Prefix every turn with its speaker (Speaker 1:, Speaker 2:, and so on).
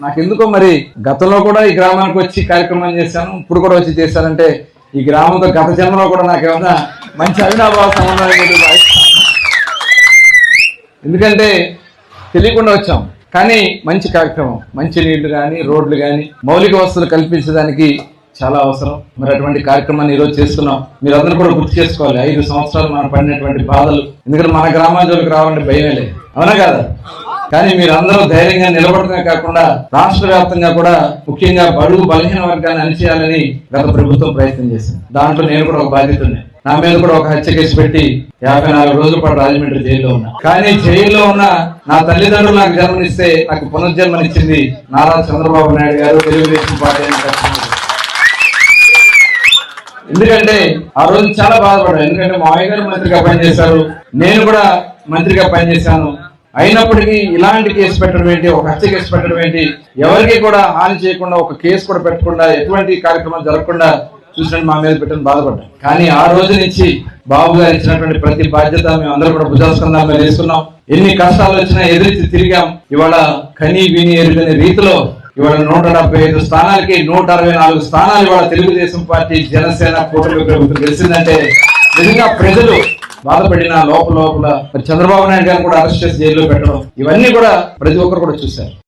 Speaker 1: నాకెందుకో మరి? గతంలో కూడా ఈ గ్రామానికి వచ్చి కార్యక్రమం చేశాను. ఇప్పుడు కూడా వచ్చి చేశానంటే ఈ గ్రామంతో గత జన్మలో కూడా నాకేమన్నా మంచి అవినాభావ సంబంధం ఎందుకంటే తెలియకుండా వచ్చాం. కానీ మంచి కార్యక్రమం. మంచి నీళ్ళు కానీ రోడ్లు కానీ మౌలిక వసతులు కల్పించడానికి చాలా అవసరం. మరి అటువంటి కార్యక్రమాన్ని ఈరోజు చేస్తున్నాం. మీరందరూ కూడా గుర్తు చేసుకోవాలి. ఐదు సంవత్సరాలు మనం పడినటువంటి బాధలు. ఎందుకంటే మన గ్రామాంజలకు రావాలంటే భయమే లేదు. అవునా కదా? కానీ మీరందరూ ధైర్యంగా నిలబడటమే కాకుండా రాష్ట్ర వ్యాప్తంగా కూడా ముఖ్యంగా బడుగు బలహీన వర్గాన్ని అణిచేయాలని గత ప్రభుత్వం ప్రయత్నం చేసింది. దాంట్లో నేను కూడా ఒక బాధ్యత ఉన్నాయి నా మీద కూడా ఒక హత్య కేసు పెట్టి యాభై నాలుగు రోజుల పాటు రాజమండ్రి జైల్లో ఉన్నా. కానీ జైల్లో ఉన్న నా తల్లిదండ్రులు నాకు జన్మనిస్తే నాకు పునర్జన్మనిచ్చింది నారా చంద్రబాబు నాయుడు గారు తెలుగుదేశం పార్టీ అని ఎందుకంటే ఆ రోజు చాలా బాధపడ్డాను. ఎందుకంటే మావయ్య గారు మంత్రిగా పనిచేశారు. నేను కూడా మంత్రిగా పనిచేశాను. అయినప్పటికీ ఇలాంటి కేసు పెట్టడం ఏంటి? ఒక హత్య కేసు పెట్టడం ఏంటి? ఎవరికి కూడా హాని చేయకుండా ఒక కేసు కూడా పెట్టకుండా ఎటువంటి కార్యక్రమం జరగకుండా చూసినట్టు మా మీద పెట్టని బాధపడ్డాం కానీ ఆ రోజు నుంచి బాబు గారు ఇచ్చినటువంటి ప్రతి బాధ్యత మేము అందరూ కూడా భుజాస్కందా మీద వేసుకున్నాం. ఎన్ని కష్టాలు వచ్చినా ఎదిరించి తిరిగాం. ఇవాళ కనీ విని ఎరుగని రీతిలో ఇవాళ నూట డెబ్బై ఐదు స్థానాలకి నూట అరవై నాలుగు స్థానాలు ఇవాళ తెలుగుదేశం పార్టీ జనసేన కూటమి ప్రభుత్వం తెలిసిందంటే నిజంగా ప్రజలు బాధపడిన లోపల లోపల మరి చంద్రబాబు నాయుడు గారు కూడా అరెస్ట్ చేసి జైల్లో పెట్టడం ఇవన్నీ కూడా ప్రతి ఒక్కరు కూడా చూశారు.